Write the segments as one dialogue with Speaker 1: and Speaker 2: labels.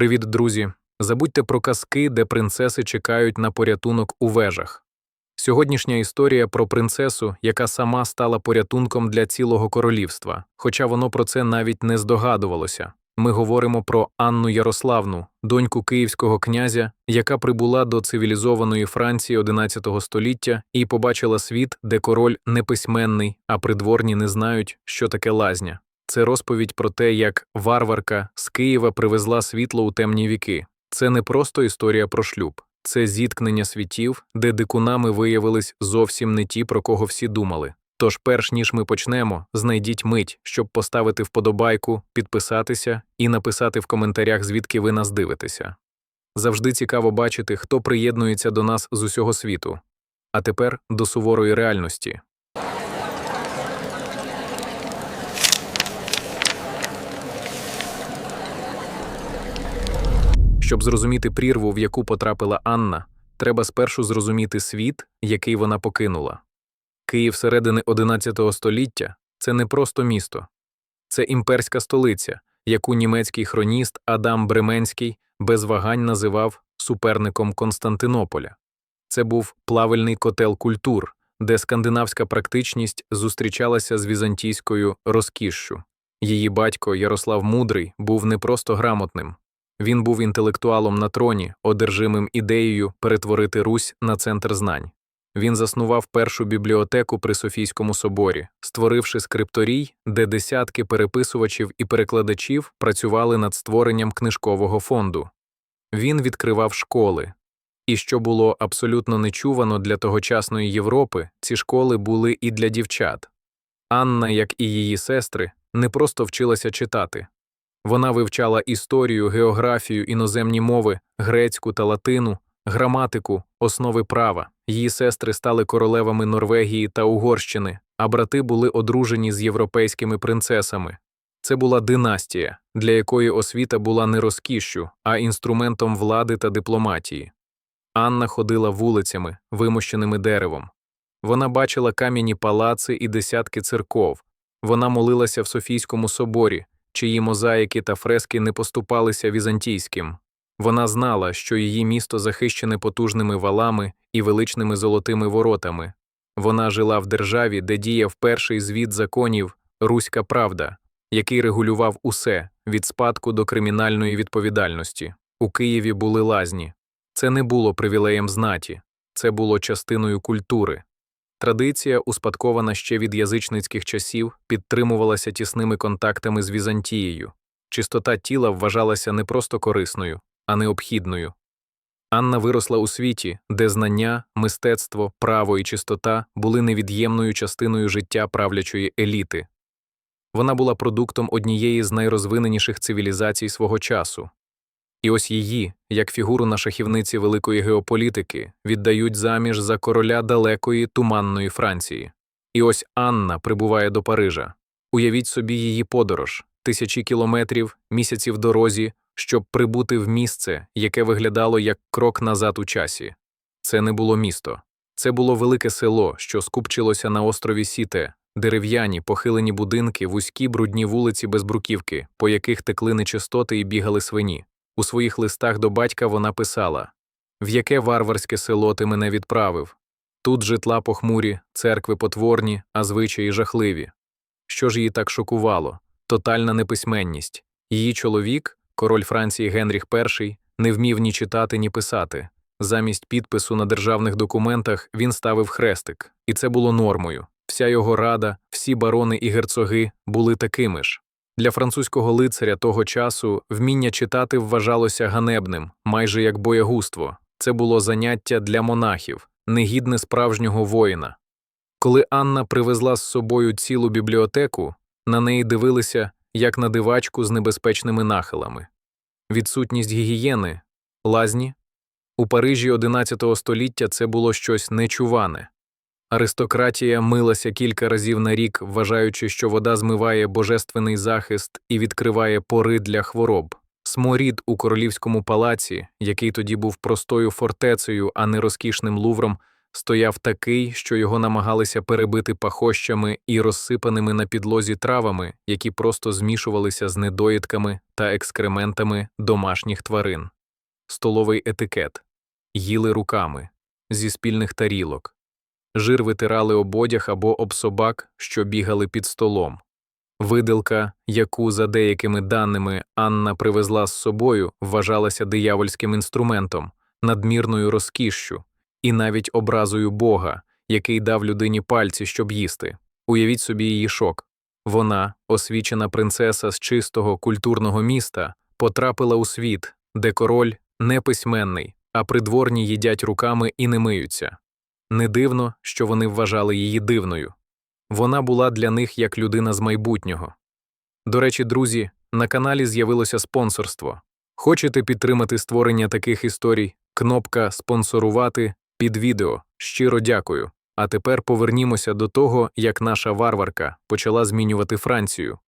Speaker 1: Привіт, друзі! Забудьте про казки, де принцеси чекають на порятунок у вежах. Сьогоднішня історія про принцесу, яка сама стала порятунком для цілого королівства, хоча воно про це навіть не здогадувалося. Ми говоримо про Анну Ярославну, доньку київського князя, яка прибула до цивілізованої Франції XI століття і побачила світ, де король не письменний, а придворні не знають, що таке лазня. Це розповідь про те, як варварка з Києва привезла світло у темні віки. Це не просто історія про шлюб, це зіткнення світів, де дикунами виявились зовсім не ті, про кого всі думали. Тож, перш ніж ми почнемо, знайдіть мить, щоб поставити вподобайку, підписатися і написати в коментарях, звідки ви нас дивитеся. Завжди цікаво бачити, хто приєднується до нас з усього світу. А тепер до суворої реальності. Щоб зрозуміти прірву, в яку потрапила Анна, треба спершу зрозуміти світ, який вона покинула. Київ середини XI століття це не просто місто, це імперська столиця, яку німецький хроніст Адам Бременський без вагань називав суперником Константинополя. Це був плавальний котел культур, де скандинавська практичність зустрічалася з візантійською розкішшю. Її батько Ярослав Мудрий був не просто грамотним, він був інтелектуалом на троні, одержимим ідеєю перетворити Русь на центр знань. Він заснував першу бібліотеку при Софійському соборі, створивши скрипторій, де десятки переписувачів і перекладачів працювали над створенням книжкового фонду. Він відкривав школи. І що було абсолютно нечувано для тогочасної Європи, ці школи були і для дівчат. Анна, як і її сестри, не просто вчилася читати, вона вивчала історію, географію, іноземні мови, грецьку та латину, граматику, основи права. Її сестри стали королевами Норвегії та Угорщини, а брати були одружені з європейськими принцесами. Це була династія, для якої освіта була не розкішшю, а інструментом влади та дипломатії. Анна ходила вулицями, вимощеними деревом. Вона бачила кам'яні палаци і десятки церков. Вона молилася в Софійському соборі, чиї мозаїки та фрески не поступалися візантійським. Вона знала, що її місто захищене потужними валами і величними золотими воротами. Вона жила в державі, де діяв перший звіт законів Руська Правда, який регулював усе від спадку до кримінальної відповідальності. У Києві були лазні. Це не було привілеєм знаті, це було частиною культури. Традиція, успадкована ще від язичницьких часів, підтримувалася тісними контактами з Візантією. Чистота тіла вважалася не просто корисною, а необхідною. Анна виросла у світі, де знання, мистецтво, право і чистота були невід'ємною частиною життя правлячої еліти. Вона була продуктом однієї з найрозвиненіших цивілізацій свого часу. І ось її, як фігуру на шахівниці великої геополітики, віддають заміж за короля далекої туманної Франції. І ось Анна прибуває до Парижа. Уявіть собі її подорож, тисячі кілометрів, місяців дорозі, щоб прибути в місце, яке виглядало як крок назад у часі. Це не було місто, це було велике село, що скупчилося на острові Сіте, дерев'яні, похилені будинки, вузькі брудні вулиці без бруківки, по яких текли нечистоти і бігали свині. У своїх листах до батька вона писала В яке варварське село ти мене відправив? Тут житла похмурі, церкви потворні, а звичаї жахливі. Що ж її так шокувало? Тотальна неписьменність. Її чоловік, король Франції Генріх І, не вмів ні читати, ні писати. Замість підпису на державних документах він ставив хрестик, і це було нормою. Вся його рада, всі барони і герцоги були такими ж. Для французького лицаря того часу вміння читати вважалося ганебним, майже як боягуство. Це було заняття для монахів, негідне справжнього воїна. Коли Анна привезла з собою цілу бібліотеку, на неї дивилися як на дивачку з небезпечними нахилами. Відсутність гігієни, лазні. У Парижі XI століття це було щось нечуване. Аристократія милася кілька разів на рік, вважаючи, що вода змиває божественний захист і відкриває пори для хвороб. Сморід у королівському палаці, який тоді був простою фортецею, а не розкішним лувром, стояв такий, що його намагалися перебити пахощами і розсипаними на підлозі травами, які просто змішувалися з недоїдками та екскрементами домашніх тварин. Столовий етикет їли руками зі спільних тарілок, жир витирали об одяг або об собак, що бігали під столом. Виделка, яку, за деякими даними, Анна привезла з собою, вважалася диявольським інструментом, надмірною розкішшю і навіть образою Бога, який дав людині пальці, щоб їсти. Уявіть собі її шок. Вона, освічена принцеса з чистого культурного міста, потрапила у світ, де король не письменний, а придворні їдять руками і не миються. Не дивно, що вони вважали її дивною. Вона була для них як людина з майбутнього. До речі, друзі, на каналі з'явилося спонсорство. Хочете підтримати створення таких історій? Кнопка Спонсорувати під відео. Щиро дякую. А тепер повернімося до того, як наша варварка почала змінювати Францію.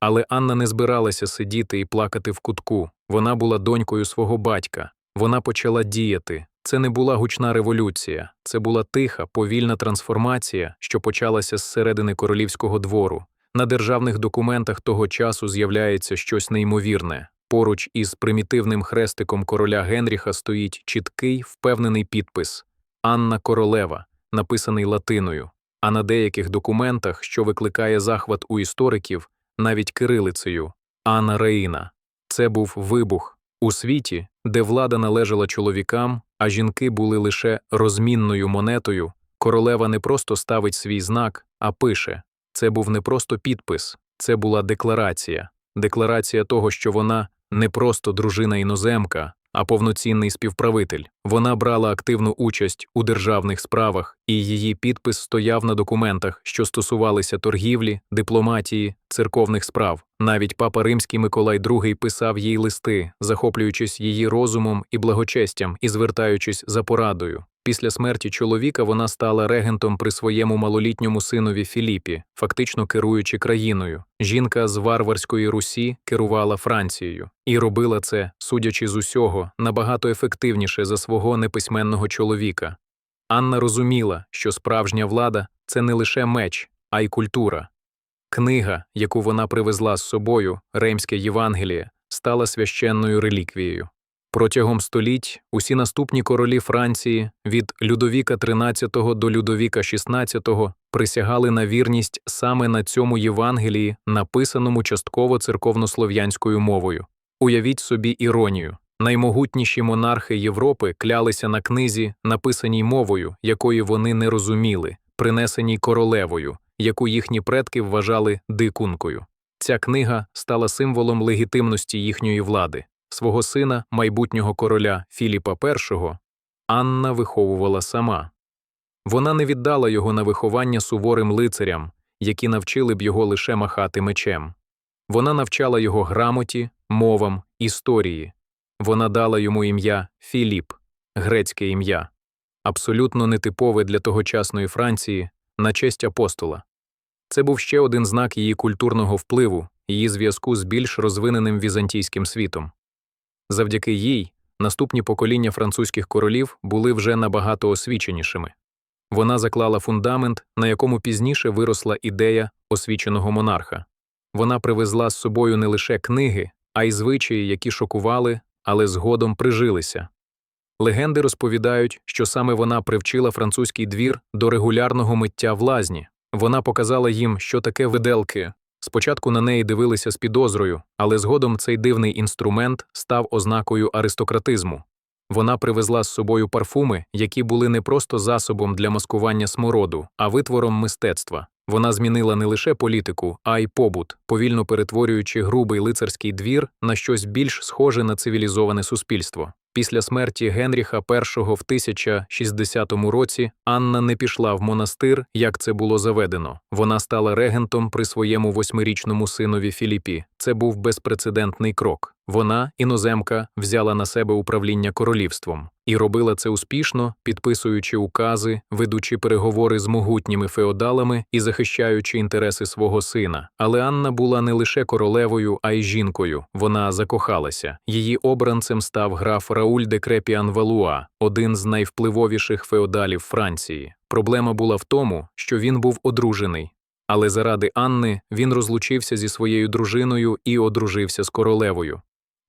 Speaker 1: Але Анна не збиралася сидіти і плакати в кутку. Вона була донькою свого батька. Вона почала діяти. Це не була гучна революція, це була тиха, повільна трансформація, що почалася з середини королівського двору. На державних документах того часу з'являється щось неймовірне. Поруч із примітивним хрестиком короля Генріха стоїть чіткий, впевнений підпис Анна Королева, написаний латиною, а на деяких документах, що викликає захват у істориків, навіть кирилицею Анна Реїна. Це був вибух у світі, де влада належала чоловікам, а жінки були лише розмінною монетою. Королева не просто ставить свій знак, а пише це був не просто підпис, це була декларація, декларація того, що вона не просто дружина іноземка, а повноцінний співправитель. Вона брала активну участь у державних справах, і її підпис стояв на документах, що стосувалися торгівлі, дипломатії, церковних справ. Навіть папа Римський Миколай II писав їй листи, захоплюючись її розумом і благочестям і звертаючись за порадою. Після смерті чоловіка вона стала регентом при своєму малолітньому синові Філіпі, фактично керуючи країною. Жінка з варварської Русі керувала Францією і робила це, судячи з усього, набагато ефективніше за свого неписьменного чоловіка. Анна розуміла, що справжня влада це не лише меч, а й культура. Книга, яку вона привезла з собою, Римське Євангеліє, стала священною реліквією. Протягом століть усі наступні королі Франції від Людовіка XIII до Людовіка XVI присягали на вірність саме на цьому Євангелії, написаному частково церковнослов'янською мовою. Уявіть собі іронію. Наймогутніші монархи Європи клялися на книзі, написаній мовою, якої вони не розуміли, принесеній королевою, яку їхні предки вважали дикункою. Ця книга стала символом легітимності їхньої влади. Свого сина, майбутнього короля Філіпа І, Анна виховувала сама. Вона не віддала його на виховання суворим лицарям, які навчили б його лише махати мечем. Вона навчала його грамоті, мовам, історії. Вона дала йому ім'я Філіп, грецьке ім'я, абсолютно нетипове для тогочасної Франції, на честь апостола. Це був ще один знак її культурного впливу, її зв'язку з більш розвиненим візантійським світом. Завдяки їй наступні покоління французьких королів були вже набагато освіченішими. Вона заклала фундамент, на якому пізніше виросла ідея освіченого монарха. Вона привезла з собою не лише книги, а й звичаї, які шокували, але згодом прижилися. Легенди розповідають, що саме вона привчила французький двір до регулярного миття в лазні. Вона показала їм, що таке виделки, Спочатку на неї дивилися з підозрою, але згодом цей дивний інструмент став ознакою аристократизму. Вона привезла з собою парфуми, які були не просто засобом для маскування смороду, а витвором мистецтва. Вона змінила не лише політику, а й побут, повільно перетворюючи грубий лицарський двір на щось більш схоже на цивілізоване суспільство. Після смерті Генріха І в 1060 році Анна не пішла в монастир, як це було заведено. Вона стала регентом при своєму восьмирічному синові Філіпі. Це був безпрецедентний крок. Вона, іноземка, взяла на себе управління королівством і робила це успішно, підписуючи укази, ведучи переговори з могутніми феодалами і захищаючи інтереси свого сина. Але Анна була не лише королевою, а й жінкою. Вона закохалася. Її обранцем став граф Рауль де Крепіан Валуа, один з найвпливовіших феодалів Франції. Проблема була в тому, що він був одружений. Але заради Анни він розлучився зі своєю дружиною і одружився з королевою.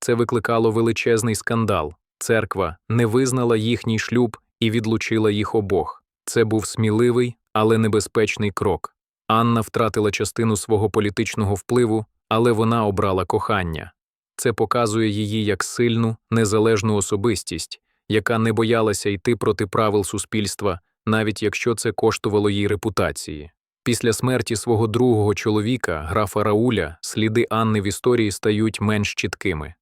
Speaker 1: Це викликало величезний скандал. Церква не визнала їхній шлюб і відлучила їх обох. Це був сміливий, але небезпечний крок. Анна втратила частину свого політичного впливу, але вона обрала кохання. Це показує її як сильну, незалежну особистість, яка не боялася йти проти правил суспільства, навіть якщо це коштувало їй репутації. Після смерті свого другого чоловіка, графа Рауля, сліди Анни в історії стають менш чіткими.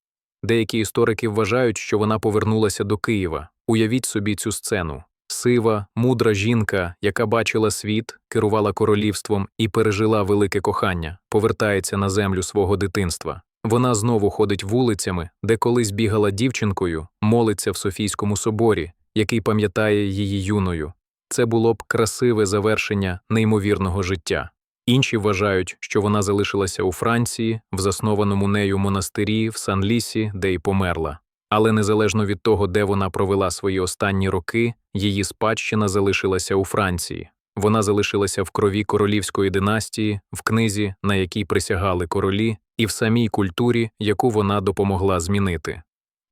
Speaker 1: Деякі історики вважають, що вона повернулася до Києва. Уявіть собі цю сцену. Сива, мудра жінка, яка бачила світ, керувала королівством і пережила велике кохання, повертається на землю свого дитинства. Вона знову ходить вулицями, де колись бігала дівчинкою, молиться в Софійському соборі, який пам'ятає її юною. Це було б красиве завершення неймовірного життя. Інші вважають, що вона залишилася у Франції, в заснованому нею монастирі в Сан-Лісі, де й померла. Але незалежно від того, де вона провела свої останні роки, її спадщина залишилася у Франції. Вона залишилася в крові королівської династії, в книзі, на якій присягали королі, і в самій культурі, яку вона допомогла змінити.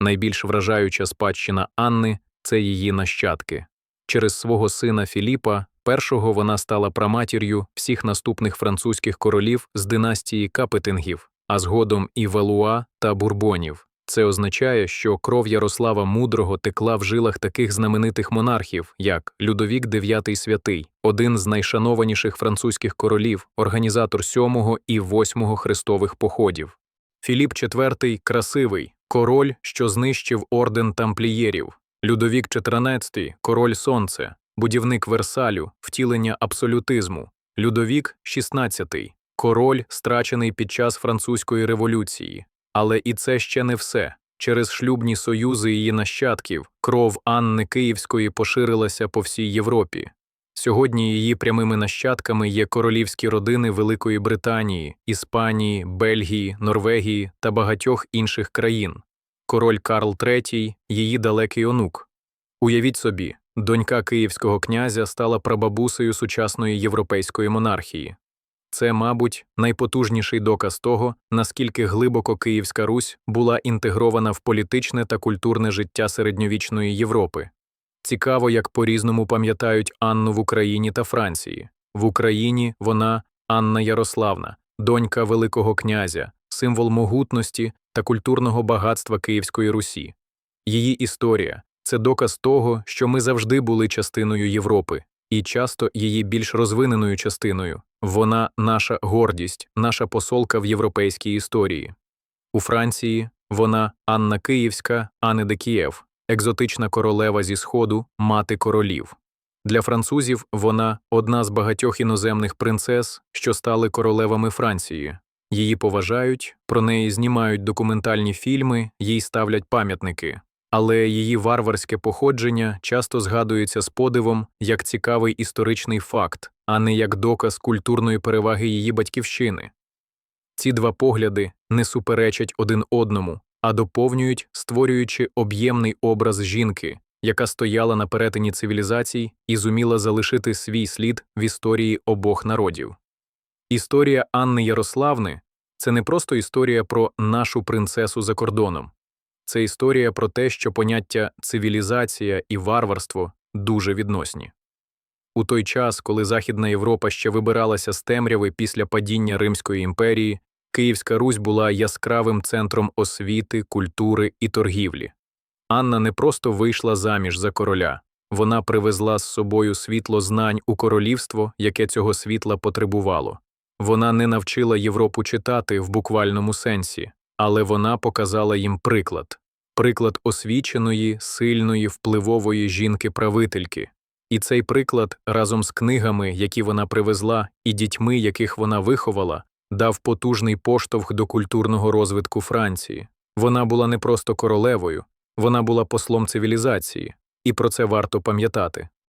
Speaker 1: Найбільш вражаюча спадщина Анни це її нащадки. Через свого сина Філіпа, першого вона стала праматір'ю всіх наступних французьких королів з династії Капетингів, а згодом і Валуа та Бурбонів. Це означає, що кров Ярослава Мудрого текла в жилах таких знаменитих монархів, як Людовік IX Святий, один з найшанованіших французьких королів, організатор сьомого і восьмого хрестових походів. Філіп IV – красивий, король, що знищив орден тамплієрів, Людовік XIV – король сонце, будівник Версалю, втілення абсолютизму, Людовік XVI – король, страчений під час французької революції. Але і це ще не все. Через шлюбні союзи її нащадків кров Анни Київської поширилася по всій Європі. Сьогодні її прямими нащадками є королівські родини Великої Британії, Іспанії, Бельгії, Норвегії та багатьох інших країн. Король Карл III – її далекий онук. Уявіть собі, донька київського князя стала прабабусею сучасної європейської монархії. Це, мабуть, найпотужніший доказ того, наскільки глибоко Київська Русь була інтегрована в політичне та культурне життя середньовічної Європи. Цікаво, як по-різному пам'ятають Анну в Україні та Франції. В Україні вона Анна Ярославна, донька Великого князя, символ могутності та культурного багатства Київської Русі. Її історія це доказ того, що ми завжди були частиною Європи, і часто її більш розвиненою частиною. Вона наша гордість, наша посолка в європейській історії. У Франції вона Анна Київська, Анне де Кієв, екзотична королева зі Сходу, мати королів. Для французів вона одна з багатьох іноземних принцес, що стали королевами Франції. Її поважають, про неї знімають документальні фільми, їй ставлять пам'ятники. Але її варварське походження часто згадується з подивом як цікавий історичний факт, а не як доказ культурної переваги її батьківщини. Ці два погляди не суперечать один одному, а доповнюють, створюючи об'ємний образ жінки, яка стояла на перетині цивілізацій і зуміла залишити свій слід в історії обох народів. Історія Анни Ярославни це не просто історія про нашу принцесу за кордоном, це історія про те, що поняття цивілізація і варварство дуже відносні. У той час, коли Західна Європа ще вибиралася з темряви після падіння Римської імперії, Київська Русь була яскравим центром освіти, культури і торгівлі. Анна не просто вийшла заміж за короля, вона привезла з собою світло знань у королівство, яке цього світла потребувало. Вона не навчила Європу читати в буквальному сенсі, але вона показала їм приклад приклад освіченої, сильної, впливової жінки-правительки. І цей приклад разом з книгами, які вона привезла, і дітьми, яких вона виховала, дав потужний поштовх до культурного розвитку Франції. Вона була не просто королевою, вона була послом цивілізації, і про це варто пам'ятати.